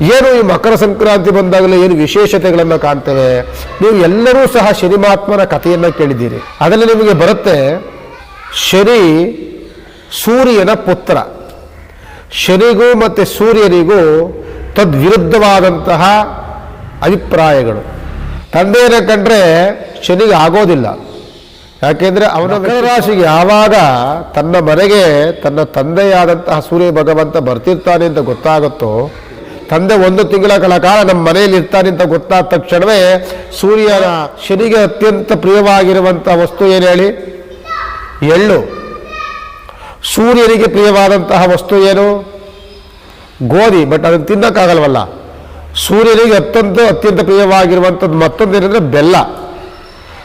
ಏನು ಈ ಮಕರ ಸಂಕ್ರಾಂತಿ ಬಂದಾಗಲೇ ಏನು ವಿಶೇಷತೆಗಳನ್ನು ಕಾಣ್ತೇವೆ? ನೀವು ಎಲ್ಲರೂ ಸಹ ಶನಿ ಮಹಾತ್ಮನ ಕಥೆಯನ್ನು ಕೇಳಿದ್ದೀರಿ. ಅದರಲ್ಲಿ ನಿಮಗೆ ಬರುತ್ತೆ ಶನಿ ಸೂರ್ಯನ ಪುತ್ರ. ಶನಿಗೂ ಮತ್ತು ಸೂರ್ಯನಿಗೂ ತದ್ವಿರುದ್ಧವಾದಂತಹ ಅಭಿಪ್ರಾಯಗಳು. ತಂದೆಯನ್ನು ಕಂಡ್ರೆ ಶನಿಗೆ ಆಗೋದಿಲ್ಲ. ಯಾಕೆಂದರೆ ಅವನ ರಾಶಿಗೆ ಯಾವಾಗ ತನ್ನ ಮನೆಗೆ ತನ್ನ ತಂದೆಯಾದಂತಹ ಸೂರ್ಯ ಭಗವಂತ ಬರ್ತಿರ್ತಾನೆ ಅಂತ ಗೊತ್ತಾಗುತ್ತೋ ತಂದೆ ಒಂದು ತಿಂಗಳ ಕಾಲ ನಮ್ಮ ಮನೆಯಲ್ಲಿ ಇರ್ತಾನೆ ಅಂತ ಗೊತ್ತಾದ ತಕ್ಷಣವೇ ಸೂರ್ಯನ ಶನಿಗೆ ಅತ್ಯಂತ ಪ್ರಿಯವಾಗಿರುವಂಥ ವಸ್ತು ಏನು ಹೇಳಿ? ಎಳ್ಳು. ಸೂರ್ಯನಿಗೆ ಪ್ರಿಯವಾದಂತಹ ವಸ್ತು ಏನು? ಗೋಧಿ ಬಟ್ ಅದನ್ನು ತಿನ್ನಕ್ಕಾಗಲ್ವಲ್ಲ. ಸೂರ್ಯನಿಗೆ ಅತ್ಯಂತ ಅತ್ಯಂತ ಪ್ರಿಯವಾಗಿರುವಂಥದ್ದು ಮತ್ತೊಂದು ಏನಂದ್ರೆ ಬೆಲ್ಲ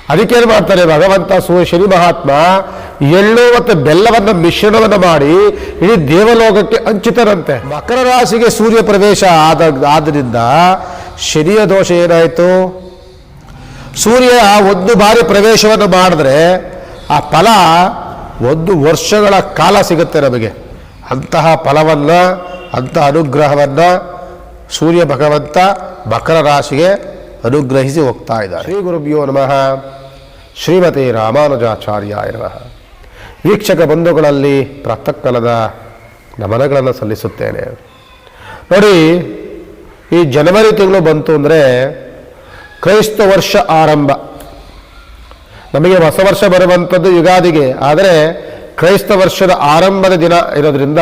ಅದಕ್ಕೇನು ಮಾಡ್ತಾರೆ ಭಗವಂತ ಸೂರ್ಯ, ಶನಿ ಮಹಾತ್ಮ ಎಳ್ಳು ಮತ್ತು ಬೆಲ್ಲವನ್ನು ಮಿಶ್ರಣವನ್ನು ಮಾಡಿ ಇಡೀ ದೇವಲೋಕಕ್ಕೆ ಹಂಚಿತರಂತೆ. ಮಕರ ರಾಶಿಗೆ ಸೂರ್ಯ ಪ್ರವೇಶ ಆದ ಆದ್ದರಿಂದ ಶನಿಯ ದೋಷ ಏನಾಯಿತು? ಸೂರ್ಯ ಒಂದು ಬಾರಿ ಪ್ರವೇಶವನ್ನು ಮಾಡಿದ್ರೆ ಆ ಫಲ ಒಂದು ವರ್ಷಗಳ ಕಾಲ ಸಿಗುತ್ತೆ ನಮಗೆ. ಅಂತಹ ಫಲವನ್ನು ಅಂತಹ ಅನುಗ್ರಹವನ್ನು ಸೂರ್ಯ ಭಗವಂತ ಮಕರ ರಾಶಿಗೆ ಅನುಗ್ರಹಿಸಿ ಹೋಗ್ತಾ ಇದ್ದಾರೆ. ಶ್ರೀ ಗುರುಭ್ಯೋ ನಮಃ. ಶ್ರೀಮತಿ ರಾಮಾನುಜಾಚಾರ್ಯ ನಮಃ. ವೀಕ್ಷಕ ಬಂಧುಗಳಲ್ಲಿ ಪ್ರಾತಃಕಾಲದ ನಮನಗಳನ್ನು ಸಲ್ಲಿಸುತ್ತೇನೆ. ನೋಡಿ, ಈ ಜನವರಿ ತಿಂಗಳು ಬಂತು ಅಂದರೆ ಕ್ರೈಸ್ತ ವರ್ಷ ಆರಂಭ. ನಮಗೆ ಹೊಸ ವರ್ಷ ಬರುವಂಥದ್ದು ಯುಗಾದಿಗೆ. ಆದರೆ ಕ್ರೈಸ್ತ ವರ್ಷದ ಆರಂಭದ ದಿನ ಇರೋದ್ರಿಂದ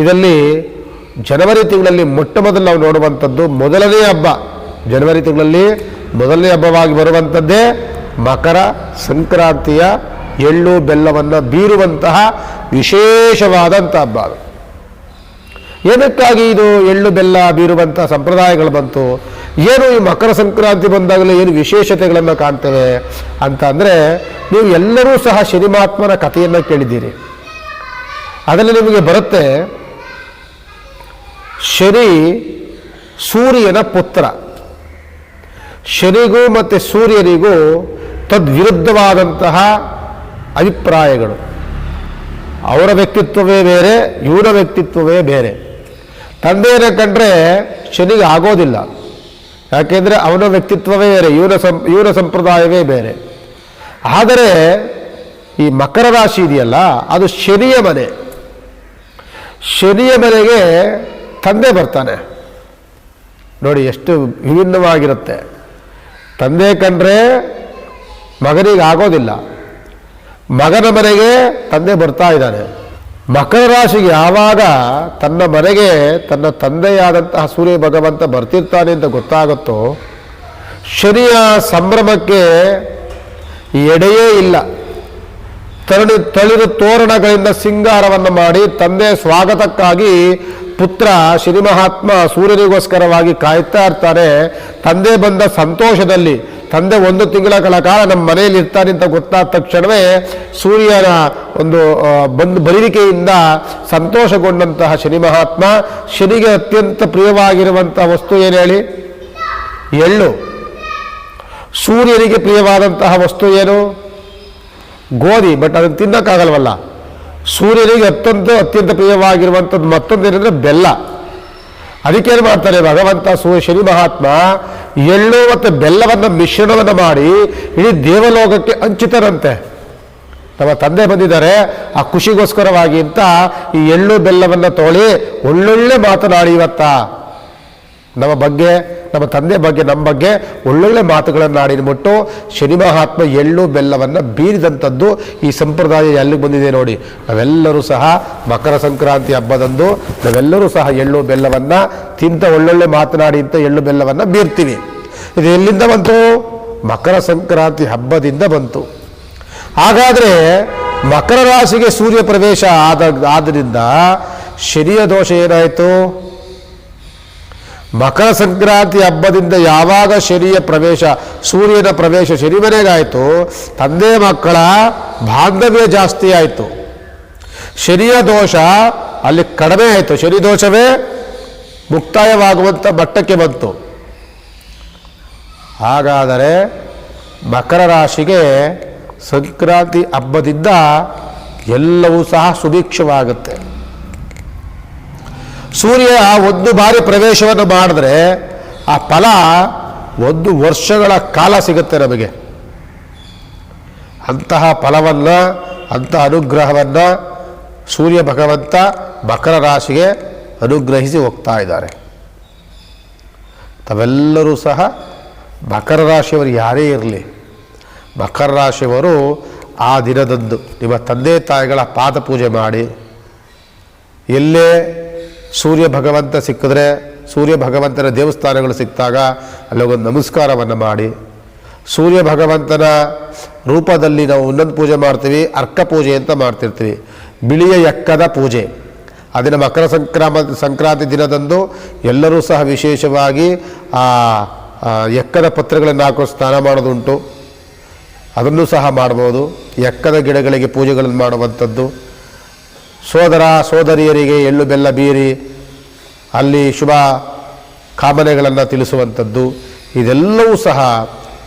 ಇದರಲ್ಲಿ ಜನವರಿ ತಿಂಗಳಲ್ಲಿ ಮೊಟ್ಟ ಮೊದಲು ನಾವು ನೋಡುವಂಥದ್ದು ಮೊದಲನೇ ಹಬ್ಬ. ಜನವರಿ ತಿಂಗಳಲ್ಲಿ ಮೊದಲನೇ ಹಬ್ಬವಾಗಿ ಬರುವಂಥದ್ದೇ ಮಕರ ಸಂಕ್ರಾಂತಿಯ ಎಳ್ಳು ಬೆಲ್ಲವನ್ನು ಬೀರುವಂತಹ ವಿಶೇಷವಾದಂಥ ಹಬ್ಬ ಅದು. ಏನಕ್ಕಾಗಿ ಇದು ಎಳ್ಳು ಬೆಲ್ಲ ಬೀರುವಂಥ ಸಂಪ್ರದಾಯಗಳು ಬಂತು? ಏನು ಈ ಮಕರ ಸಂಕ್ರಾಂತಿ ಬಂದಾಗಲೇ ಏನು ವಿಶೇಷತೆಗಳನ್ನು ಕಾಣ್ತೇವೆ ಅಂತ ಅಂದರೆ ನೀವು ಎಲ್ಲರೂ ಸಹ ಶನಿಮಾತ್ಮನ ಕಥೆಯನ್ನು ಕೇಳಿದ್ದೀರಿ. ಅದರಲ್ಲಿ ನಿಮಗೆ ಬರುತ್ತೆ, ಶನಿ ಸೂರ್ಯನ ಪುತ್ರ. ಶನಿಗೂ ಮತ್ತು ಸೂರ್ಯನಿಗೂ ತದ್ವಿರುದ್ಧವಾದಂತಹ ಅಭಿಪ್ರಾಯಗಳು. ಅವರ ವ್ಯಕ್ತಿತ್ವವೇ ಬೇರೆ, ಇವರ ವ್ಯಕ್ತಿತ್ವವೇ ಬೇರೆ. ತಂದೆಯನ್ನು ಕಂಡ್ರೆ ಶನಿಗೆ ಆಗೋದಿಲ್ಲ. ಯಾಕೆಂದರೆ ಅವನ ವ್ಯಕ್ತಿತ್ವವೇ ಬೇರೆ, ಇವರ ಸಂ, ಇವರ ಸಂಪ್ರದಾಯವೇ ಬೇರೆ. ಆದರೆ ಈ ಮಕರ ರಾಶಿ ಇದೆಯಲ್ಲ, ಅದು ಶನಿಯ ಮನೆ. ಶನಿಯ ಮನೆಗೆ ತಂದೆ ಬರ್ತಾನೆ. ನೋಡಿ, ಎಷ್ಟು ವಿಭಿನ್ನವಾಗಿರುತ್ತೆ. ತಂದೆ ಕಂಡ್ರೆ ಮಗನಿಗೆ ಆಗೋದಿಲ್ಲ. ಮಗನ ಮನೆಗೆ ತಂದೆ ಬರ್ತಾ ಇದ್ದಾನೆ. ಮಕರ ರಾಶಿಗೆ ಯಾವಾಗ ತನ್ನ ಮನೆಗೆ ತನ್ನ ತಂದೆಯಾದಂತಹ ಸೂರ್ಯ ಭಗವಂತ ಬರ್ತಿರ್ತಾನೆ ಅಂತ ಗೊತ್ತಾಗುತ್ತೋ, ಶನಿಯ ಸಂಭ್ರಮಕ್ಕೆ ಎಡೆಯೇ ಇಲ್ಲ. ತರಳಿ ತಳಿರು ತೋರಣಗಳಿಂದ ಸಿಂಗಾರವನ್ನು ಮಾಡಿ ತಂದೆ ಸ್ವಾಗತಕ್ಕಾಗಿ ಪುತ್ರ ಶ್ರೀ ಮಹಾತ್ಮ ಸೂರ್ಯನಿಗೋಸ್ಕರವಾಗಿ ಕಾಯ್ತಾ ಇರ್ತಾರೆ ತಂದೆ ಬಂದ ಸಂತೋಷದಲ್ಲಿ ತಂದೆ ಒಂದು ತಿಂಗಳ ಕಾಲ ನಮ್ಮ ಮನೆಯಲ್ಲಿ ಇರ್ತಾರೆ ಅಂತ ಗೊತ್ತಾದ ತಕ್ಷಣವೇ ಸೂರ್ಯನ ಒಂದು ಬಂದು ಬರುವಿಕೆಯಿಂದ ಸಂತೋಷಗೊಂಡಂತಹ ಶನಿ ಮಹಾತ್ಮ, ಶನಿಗೆ ಅತ್ಯಂತ ಪ್ರಿಯವಾಗಿರುವಂತಹ ವಸ್ತು ಏನು ಹೇಳಿ? ಎಳ್ಳು. ಸೂರ್ಯನಿಗೆ ಪ್ರಿಯವಾದಂತಹ ವಸ್ತು ಏನು? ಗೋಧಿ ಬಟ್ ಅದನ್ನು ತಿನ್ನಕ್ಕಾಗಲ್ವಲ್ಲ. ಸೂರ್ಯನಿಗೆ ಅತ್ಯಂತ ಅತ್ಯಂತ ಪ್ರಿಯವಾಗಿರುವಂಥದ್ದು ಮತ್ತೊಂದು ಏನಂದ್ರೆ ಬೆಲ್ಲ. ಅದಕ್ಕೇನು ಮಾಡ್ತಾರೆ? ಭಗವಂತ ಸು ಶನಿ ಮಹಾತ್ಮ ಎಳ್ಳು ಮತ್ತು ಬೆಲ್ಲವನ್ನು ಮಿಶ್ರಣವನ್ನು ಮಾಡಿ ಇಡೀ ದೇವಲೋಕಕ್ಕೆ ಹಂಚಿತರಂತೆ. ನಮ್ಮ ತಂದೆ ಬಂದಿದ್ದಾರೆ, ಆ ಖುಷಿಗೋಸ್ಕರವಾಗಿ ಅಂತ ಈ ಎಳ್ಳು ಬೆಲ್ಲವನ್ನು ತೊಳಿ ಒಳ್ಳೊಳ್ಳೆ ಮಾತನಾಡಿ ಇವತ್ತ. ನಮ್ಮ ಬಗ್ಗೆ, ನಮ್ಮ ತಂದೆ ಬಗ್ಗೆ, ನಮ್ಮ ಬಗ್ಗೆ ಒಳ್ಳೊಳ್ಳೆ ಮಾತುಗಳನ್ನು ಆಡಿದ್ಬಿಟ್ಟು ಶನಿ ಮಹಾತ್ಮ ಎಳ್ಳು ಬೆಲ್ಲವನ್ನು ಬೀರಿದಂಥದ್ದು ಈ ಸಂಪ್ರದಾಯ ಎಲ್ಲಿಗೆ ಬಂದಿದೆ ನೋಡಿ. ನಾವೆಲ್ಲರೂ ಸಹ ಮಕರ ಸಂಕ್ರಾಂತಿ ಹಬ್ಬದಂದು ನಾವೆಲ್ಲರೂ ಸಹ ಎಳ್ಳು ಬೆಲ್ಲವನ್ನು ತಿಂತ ಒಳ್ಳೊಳ್ಳೆ ಮಾತನಾಡಿ ಅಂತ ಎಳ್ಳು ಬೆಲ್ಲವನ್ನು ಬೀರ್ತೀವಿ. ಇದು ಎಲ್ಲಿಂದ ಬಂತು? ಮಕರ ಸಂಕ್ರಾಂತಿ ಹಬ್ಬದಿಂದ ಬಂತು. ಹಾಗಾದರೆ ಮಕರ ರಾಶಿಗೆ ಸೂರ್ಯ ಪ್ರವೇಶ ಆದ ಆದ್ದರಿಂದ ಶನಿಯ ದೋಷ ಏನಾಯಿತು? ಮಕರ ಸಂಕ್ರಾಂತಿ ಹಬ್ಬದಿಂದ ಯಾವಾಗ ಶನಿಯ ಪ್ರವೇಶ, ಸೂರ್ಯನ ಪ್ರವೇಶ ಶನಿಮನೆಗಾಯಿತು, ತಂದೆ ಮಕ್ಕಳ ಬಾಂಧವ್ಯ ಜಾಸ್ತಿ ಆಯಿತು. ಶನಿಯ ದೋಷ ಅಲ್ಲಿ ಕಡಿಮೆ ಆಯಿತು. ಶನಿ ದೋಷವೇ ಮುಕ್ತಾಯವಾಗುವಂಥ ಮಟ್ಟಕ್ಕೆ ಬಂತು. ಹಾಗಾದರೆ ಮಕರ ರಾಶಿಗೆ ಸಂಕ್ರಾಂತಿ ಹಬ್ಬದಿಂದ ಎಲ್ಲವೂ ಸಹ ಸುಭಿಕ್ಷವಾಗುತ್ತೆ. ಸೂರ್ಯ ಒಂದು ಬಾರಿ ಪ್ರವೇಶವನ್ನು ಮಾಡಿದ್ರೆ ಆ ಫಲ ಒಂದು ವರ್ಷಗಳ ಕಾಲ ಸಿಗುತ್ತೆ ನಮಗೆ. ಅಂತಹ ಫಲವನ್ನು ಅಂತಹ ಅನುಗ್ರಹವನ್ನು ಸೂರ್ಯ ಭಗವಂತ ಮಕರ ರಾಶಿಗೆ ಅನುಗ್ರಹಿಸಿ ಹೋಗ್ತಾ ಇದ್ದಾರೆ. ತಾವೆಲ್ಲರೂ ಸಹ ಮಕರ ರಾಶಿಯವರು ಯಾರೇ ಇರಲಿ, ಮಕರ ರಾಶಿಯವರು ಆ ದಿನದಂದು ನಿಮ್ಮ ತಂದೆ ತಾಯಿಗಳ ಪಾದ ಪೂಜೆ ಮಾಡಿ, ಎಲ್ಲೇ ಸೂರ್ಯ ಭಗವಂತ ಸಿಕ್ಕಿದ್ರೆ ಸೂರ್ಯ ಭಗವಂತನ ದೇವಸ್ಥಾನಗಳು ಸಿಕ್ಕಿದಾಗ ಅಲ್ಲೊಂದು ನಮಸ್ಕಾರವನ್ನು ಮಾಡಿ. ಸೂರ್ಯ ಭಗವಂತನ ರೂಪದಲ್ಲಿ ನಾವು ಇನ್ನೊಂದು ಪೂಜೆ ಮಾಡ್ತೀವಿ, ಅರ್ಕ ಪೂಜೆ ಅಂತ ಮಾಡ್ತಿರ್ತೀವಿ. ಬಿಳಿಯ ಎಕ್ಕದ ಪೂಜೆ. ಅದನ್ನು ಮಕರ ಸಂಕ್ರಾಮ, ಸಂಕ್ರಾಂತಿ ದಿನದಂದು ಎಲ್ಲರೂ ಸಹ ವಿಶೇಷವಾಗಿ ಆ ಎಕ್ಕದ ಪತ್ರಗಳನ್ನು ಹಾಕೋ ಸ್ನಾನ ಮಾಡೋದುಂಟು. ಅದನ್ನು ಸಹ ಮಾಡ್ಬೋದು. ಎಕ್ಕದ ಗಿಡಗಳಿಗೆ ಪೂಜೆಗಳನ್ನು ಮಾಡುವಂಥದ್ದು. ಸೋದರ ಸೋದರಿಯರಿಗೆ ಎಳ್ಳು ಬೆಲ್ಲ ಬೀರಿ ಅಲ್ಲಿ ಶುಭ ಕಾಮನೆಗಳನ್ನು ತಿಳಿಸುವಂಥದ್ದು, ಇದೆಲ್ಲವೂ ಸಹ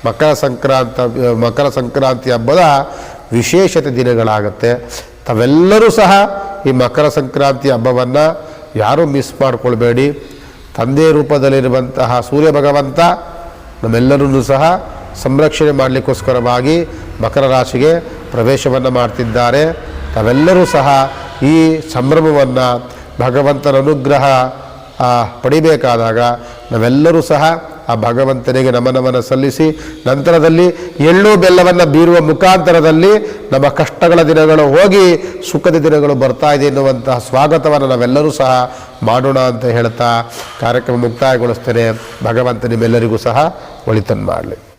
ಮಕರ ಸಂಕ್ರಾಂತ, ಮಕರ ಸಂಕ್ರಾಂತಿ ಹಬ್ಬದ ವಿಶೇಷತೆ ದಿನಗಳಾಗತ್ತೆ. ತಾವೆಲ್ಲರೂ ಸಹ ಈ ಮಕರ ಸಂಕ್ರಾಂತಿ ಹಬ್ಬವನ್ನು ಯಾರೂ ಮಿಸ್ ಮಾಡಿಕೊಳ್ಬೇಡಿ. ತಂದೆ ರೂಪದಲ್ಲಿರುವಂತಹ ಸೂರ್ಯ ಭಗವಂತ ನಮ್ಮೆಲ್ಲರನ್ನೂ ಸಹ ಸಂರಕ್ಷಣೆ ಮಾಡಲಿಕ್ಕೋಸ್ಕರವಾಗಿ ಮಕರ ರಾಶಿಗೆ ಪ್ರವೇಶವನ್ನು ಮಾಡ್ತಿದ್ದಾರೆ. ತಾವೆಲ್ಲರೂ ಸಹ ಈ ಸಂಭ್ರಮವನ್ನು ಭಗವಂತನ ಅನುಗ್ರಹ ಪಡಿಬೇಕಾದಾಗ ನಾವೆಲ್ಲರೂ ಸಹ ಆ ಭಗವಂತನಿಗೆ ನಮನವನ್ನು ಸಲ್ಲಿಸಿ, ನಂತರದಲ್ಲಿ ಎಳ್ಳು ಬೆಲ್ಲವನ್ನು ಬೀರುವ ಮುಖಾಂತರದಲ್ಲಿ ನಮ್ಮ ಕಷ್ಟಗಳ ದಿನಗಳು ಹೋಗಿ ಸುಖದ ದಿನಗಳು ಬರ್ತಾ ಇದೆ ಎನ್ನುವಂತಹ ಸ್ವಾಗತವನ್ನು ನಾವೆಲ್ಲರೂ ಸಹ ಮಾಡೋಣ ಅಂತ ಹೇಳ್ತಾ ಕಾರ್ಯಕ್ರಮ ಮುಕ್ತಾಯಗೊಳಿಸ್ತೇನೆ. ಭಗವಂತ ನಿಮ್ಮೆಲ್ಲರಿಗೂ ಸಹ ಒಳಿತನ್ನು ಮಾಡಲಿ